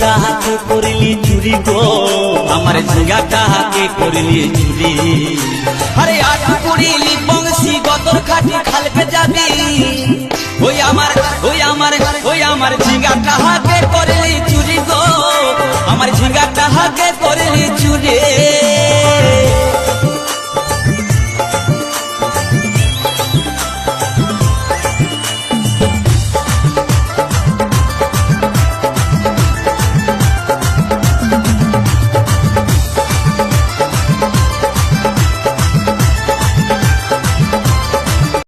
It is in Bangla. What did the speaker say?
কে করলি চুরি গো। আমার ঝিঙ্গা কাহাকে করলি চুরি। আরে আট করিলি বংশী গতর খাটি খালপে যাবি ওই আমার ওই আমার ওই আমার ঝিঙ্গা কাহাকে করলি চুরি গো। আমার ঝিঙ্গা কাহাকে করলি চুরি।